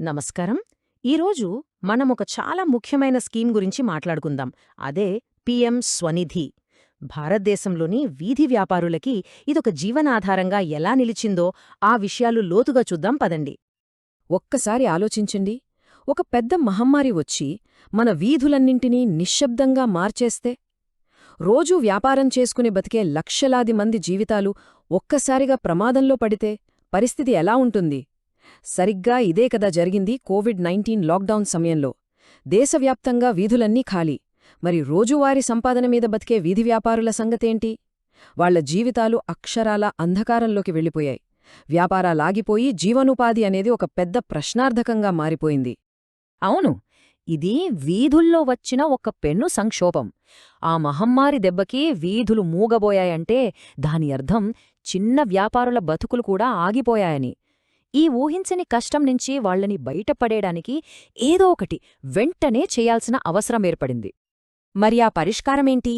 నమస్కారం. ఈరోజు మనం ఒక చాలా ముఖ్యమైన స్కీమ్ గురించి మాట్లాడుకుందాం. అదే పిఎం స్వనిధి. భారతదేశంలోని వీధి వ్యాపారులకి ఇదొక జీవనాధారంగా ఎలా నిలిచిందో ఆ విషయాలు లోతుగా చూద్దాం పదండి. ఒక్కసారి ఆలోచించండి. ఒక పెద్ద మహమ్మారి వచ్చి మన వీధులన్నింటినీ నిశ్శబ్దంగా మార్చేస్తే రోజూ వ్యాపారం చేసుకుని బతికే లక్షలాది మంది జీవితాలు ఒక్కసారిగా ప్రమాదంలో పడితే పరిస్థితి ఎలా ఉంటుంది? సరిగ్గా ఇదే కదా జరిగింది కోవిడ్ నైన్టీన్ లాక్డౌన్ సమయంలో. దేశవ్యాప్తంగా వీధులన్నీ ఖాళీ. మరి రోజువారీ సంపాదన మీద బతికే వీధి వ్యాపారుల సంగతేంటి? వాళ్ళ జీవితాలు అక్షరాల అంధకారంలోకి వెళ్ళిపోయాయి. వ్యాపారాలాగిపోయి జీవనోపాధి అనేది ఒక పెద్ద ప్రశ్నార్థకంగా మారిపోయింది. అవును ఇది వీధుల్లో వచ్చిన ఒక పెన్ను సంక్షోభం. ఆ మహమ్మారి దెబ్బకి వీధులు మూగబోయాయంటే దాని అర్థం చిన్న వ్యాపారుల బతుకులు కూడా ఆగిపోయాయని. ఈ ఊహించని కష్టం నుంచి వాళ్ళని బయటపడేయడానికి ఏదో ఒకటి వెంటనే చేయాల్సిన అవసరం ఏర్పడింది. మరి ఆ పరిష్కారమేంటి?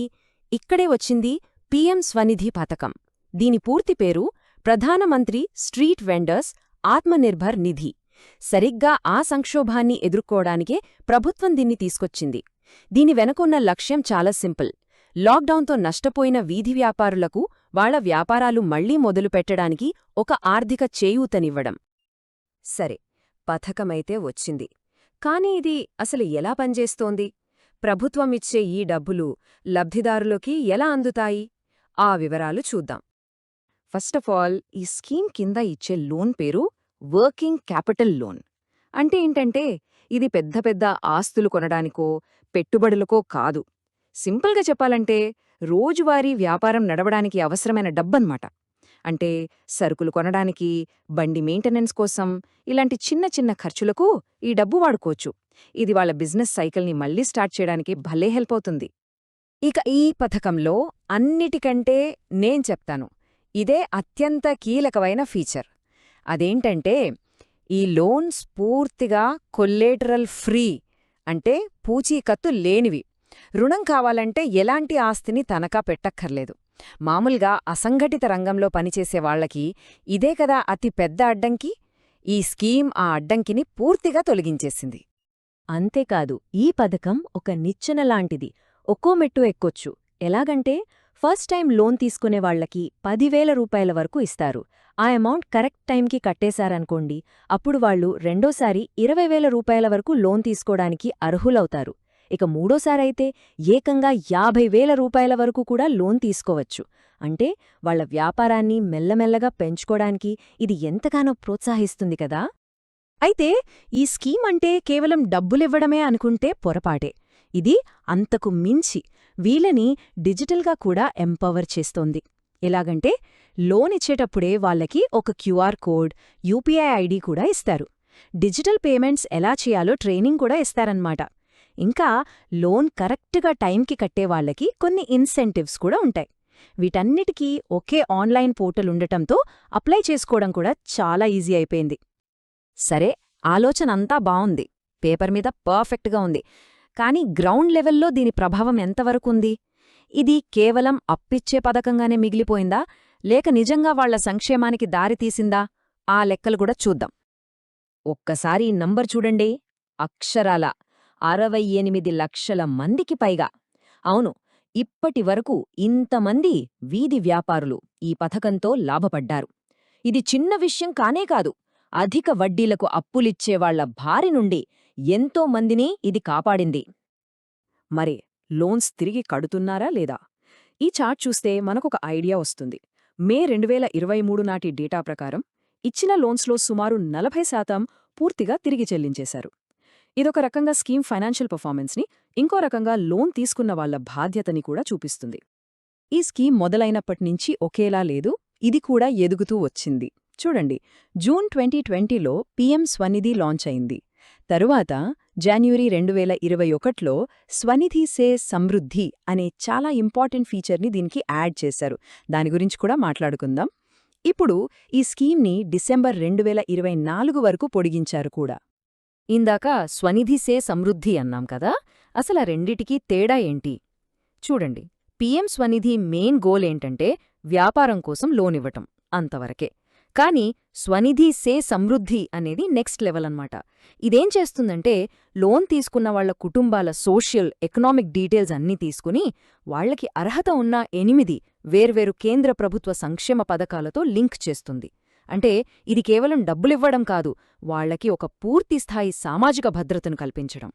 ఇక్కడే వచ్చింది పీఎం స్వనిధి పథకం. దీని పూర్తి పేరు ప్రధానమంత్రి స్ట్రీట్ వెండర్స్ ఆత్మనిర్భర్ నిధి. సరిగ్గా ఆ సంక్షోభాన్ని ఎదుర్కోవడానికే ప్రభుత్వం దీన్ని తీసుకొచ్చింది. దీని వెనకున్న లక్ష్యం చాలా సింపుల్. లాక్డౌన్తో నష్టపోయిన వీధి వ్యాపారులకు వాళ్ళ వ్యాపారాలు మళ్ళీ మొదలుపెట్టడానికి ఒక ఆర్థిక చేయూతనివ్వడం. సరే పథకమైతే వచ్చింది. కాని ఇది అసలు ఎలా పనిచేస్తోంది? ప్రభుత్వం ఇచ్చే ఈ డబ్బులు లబ్ధిదారులకి ఎలా అందుతాయి? ఆ వివరాలు చూద్దాం. ఫస్ట్ ఆఫ్ ఆల్ ఈ స్కీమ్ కింద ఇచ్చే లోన్ పేరు వర్కింగ్ క్యాపిటల్ లోన్. అంటే ఏంటంటే ఇది పెద్ద పెద్ద ఆస్తులు కొనడానికో పెట్టుబడులకో కాదు. సింపుల్గా చెప్పాలంటే రోజువారీ వ్యాపారం నడవడానికి అవసరమైన డబ్బన్నమాట. అంటే సరుకులు కొనడానికి బండి మెయింటెనెన్స్ కోసం ఇలాంటి చిన్న చిన్న ఖర్చులకు ఈ డబ్బు వాడుకోవచ్చు. ఇది వాళ్ళ బిజినెస్ సైకిల్ని మళ్ళీ స్టార్ట్ చేయడానికి భలే హెల్ప్ అవుతుంది. ఇక ఈ పథకంలో అన్నిటికంటే నేను చెప్తాను. ఇదే అత్యంత కీలకమైన ఫీచర్. అదేంటంటే ఈ లోన్స్ పూర్తిగా కొల్లేటరల్ ఫ్రీ అంటే పూచీకత్తు లేనివి. రుణం కావాలంటే ఎలాంటి ఆస్తిని తనఖా పెట్టక్కర్లేదు. మామూలుగా అసంఘటిత రంగంలో పనిచేసే వాళ్ళకి ఇదే కదా అతి పెద్ద అడ్డంకి? ఈ స్కీమ్ ఆ అడ్డంకిని పూర్తిగా తొలగించేసింది. అంతేకాదు ఈ పథకం ఒక నిచ్చెనలాంటిది ఒక్కో మెట్టు ఎక్కొచ్చు. ఎలాగంటే ఫస్ట్ టైం లోన్ తీసుకునే వాళ్ళకి పదివేల రూపాయల వరకు ఇస్తారు. ఆ అమౌంట్ కరెక్ట్ టైంకి కట్టేశారనుకోండి అప్పుడు వాళ్ళు రెండోసారి ఇరవై వేల రూపాయల వరకు లోన్ తీసుకోడానికి అర్హులవుతారు. ఇక మూడోసారైతే ఏకంగా యాభై వేల రూపాయల వరకు కూడా లోన్ తీసుకోవచ్చు. అంటే వాళ్ళ వ్యాపారాన్ని మెల్లమెల్లగా పెంచుకోడానికి ఇది ఎంతగానో ప్రోత్సాహిస్తుంది కదా. అయితే ఈ స్కీమ్ అంటే కేవలం డబ్బులివ్వడమే అనుకుంటే పొరపాటే. ఇది అంతకు మించి వీళ్ళని డిజిటల్గా కూడా ఎంపవర్ చేస్తోంది. ఎలాగంటే లోన్ ఇచ్చేటప్పుడే వాళ్ళకి ఒక క్యూఆర్ కోడ్ యూపీఐ ఐడి కూడా ఇస్తారు. డిజిటల్ పేమెంట్స్ ఎలా చేయాలో ట్రైనింగ్ కూడా ఇస్తారన్నమాట. ఇంకా లోన్ కరెక్ట్గా టైంకి కట్టేవాళ్ళకి కొన్ని ఇన్సెంటివ్స్ కూడా ఉంటాయి. వీటన్నిటికీ ఒకే ఆన్లైన్ పోర్టల్ ఉండటంతో అప్లై చేసుకోవడం కూడా చాలా ఈజీ అయిపోయింది. సరే ఆలోచన అంతా బావుంది. పేపర్ మీద పర్ఫెక్ట్గా ఉంది. కానీ గ్రౌండ్ లెవెల్లో దీని ప్రభావం ఎంతవరకుంది ఇది కేవలం అప్పిచ్చే పథకంగానే మిగిలిపోయిందా? లేక నిజంగా వాళ్ళ సంక్షేమానికి దారితీసిందా ఆ లెక్కలు కూడా చూద్దాం. ఒక్కసారి నంబర్ చూడండి. అక్షరాల అరవై ఎనిమిది లక్షల మందికి పైగా. అవును ఇప్పటివరకు ఇంతమంది వీధి వ్యాపారులు ఈ పథకంతో లాభపడ్డారు. ఇది చిన్న విషయం కానే కాదు అధిక వడ్డీలకు అప్పులిచ్చేవాళ్ళ భారి నుండి ఎంతో మందిని ఇది కాపాడింది. మరి లోన్స్ తిరిగి కడుతున్నారా లేదా? ఈ చార్ట్ చూస్తే మనకొక ఐడియా వస్తుంది. మే రెండువేల ఇరవై మూడు నాటి డేటా ప్రకారం ఇచ్చిన లోన్స్లో సుమారు నలభై శాతం పూర్తిగా తిరిగి చెల్లించేశారు. ఇదొక రకంగా స్కీమ్ ఫైనాన్షియల్ పర్ఫార్మెన్స్ని ఇంకో రకంగా లోన్ తీసుకున్న వాళ్ళ బాధ్యతని కూడా చూపిస్తుంది. ఈ స్కీమ్ మొదలైనప్పటినుంచి ఒకేలా లేదు ఇది కూడా ఎదుగుతూ వచ్చింది. చూడండి జూన్ ట్వంటీ ట్వంటీలో పీఎం స్వనిధి లాంచ్ అయింది. తరువాత జాన్యువరి రెండు వేల ఇరవై ఒకట్లో స్వనిధి సే సమృద్ధి అనే చాలా ఇంపార్టెంట్ ఫీచర్ని దీనికి యాడ్ చేశారు. దాని గురించి కూడా మాట్లాడుకుందాం. ఇప్పుడు ఈ స్కీమ్ని డిసెంబర్ రెండు వేల ఇరవై నాలుగు వరకు పొడిగించారు కూడా. ఇందాక స్వనిధిసే సమృద్ధి అన్నాం కదా అసల రెండిటికీ తేడా ఏంటి? చూడండి పీఎం స్వనిధి మెయిన్ గోల్ ఏంటంటే వ్యాపారం కోసం లోన్ ఇవ్వటం అంతవరకే. కానీ స్వనిధి సే సమృద్ధి అనేది నెక్స్ట్ లెవెల్ అన్నమాట. ఇదేం చేస్తుందంటే లోన్ తీసుకున్న వాళ్ళ కుటుంబాల సోషల్ ఎకనామిక్ డీటెయిల్స్ అన్నీ తీసుకుని వాళ్ళకి అర్హత ఉన్న ఎనిమిది వేర్వేరు కేంద్ర ప్రభుత్వ సంక్షేమ పథకాలతో లింక్ చేస్తుంది. అంటే ఇది కేవలం డబ్బులివ్వడం కాదు వాళ్ళకి ఒక పూర్తిస్థాయి సామాజిక భద్రతను కల్పించడం.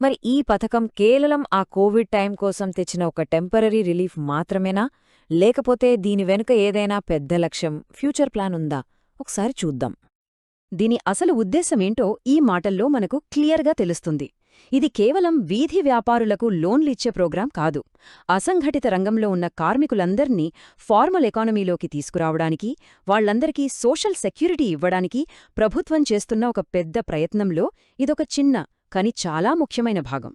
మరి ఈ పథకం కేవలం ఆ కోవిడ్ టైం కోసం తెచ్చిన ఒక టెంపరరీ రిలీఫ్ మాత్రమేనా? లేకపోతే దీని వెనుక ఏదైనా పెద్ద లక్ష్యం ఫ్యూచర్ ప్లాన్ ఉందా? ఒకసారి చూద్దాం. దీని అసలు ఉద్దేశమేంటో ఈ మాటల్లో మనకు క్లియర్గా తెలుస్తుంది. ఇది కేవలం వీధి వ్యాపారులకు లోన్లిచ్చే ప్రోగ్రాం కాదు. అసంఘటిత రంగంలో ఉన్న కార్మికులందర్నీ ఫార్మల్ ఎకానమీలోకి తీసుకురావడానికి వాళ్ళందరికీ సోషల్ సెక్యూరిటీ ఇవ్వడానికి ప్రభుత్వం చేస్తున్న ఒక పెద్ద ప్రయత్నంలో ఇదొక చిన్న కాని చాలా ముఖ్యమైన భాగం.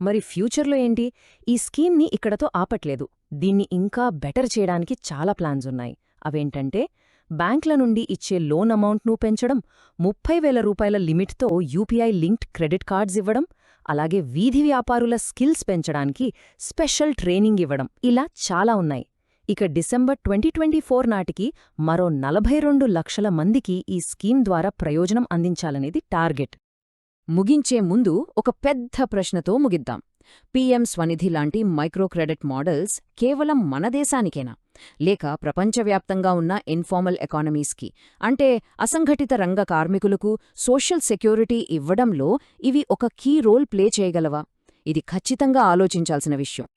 మరి ఫ్యూచర్లో ఏంటి? ఈ స్కీమ్ని ఇక్కడతో ఆపట్లేదు. దీన్ని ఇంకా బెటర్ చేయడానికి చాలా ప్లాన్స్ ఉన్నాయి అవేంటంటే బ్యాంక్ల నుండి ఇచ్చే లోన్ అమౌంట్ను పెంచడం ముప్పై వేల రూపాయల లిమిట్తో యూపీఐ లింక్డ్ క్రెడిట్ కార్డ్స్ ఇవ్వడం అలాగే వీధి వ్యాపారుల స్కిల్స్ పెంచడానికి స్పెషల్ ట్రైనింగ్ ఇవ్వడం ఇలా చాలా ఉన్నాయి. ఇక డిసెంబర్ ట్వంటీ ట్వంటీ ఫోర్ నాటికి మరో నలభై రెండు లక్షల మందికి ఈ స్కీమ్ ద్వారా ప్రయోజనం అందించాలనేది టార్గెట్. ముగించే ముందు ఒక పెద్ద ప్రశ్నతో ముగిద్దాం. పీఎం స్వనిధి లాంటి మైక్రో క్రెడిట్ మోడల్స్ కేవలం మన దేశానికేనా? లేక ప్రపంచవ్యాప్తంగా ఉన్న ఇన్ఫార్మల్ ఎకానమీస్కి? అంటే అసంఘటిత రంగ కార్మికులకు సోషల్ సెక్యూరిటీ ఇవ్వడంలో ఇవి ఒక కీ రోల్ ప్లే చేయగలవా? ఇది ఖచ్చితంగా ఆలోచించాల్సిన విషయం.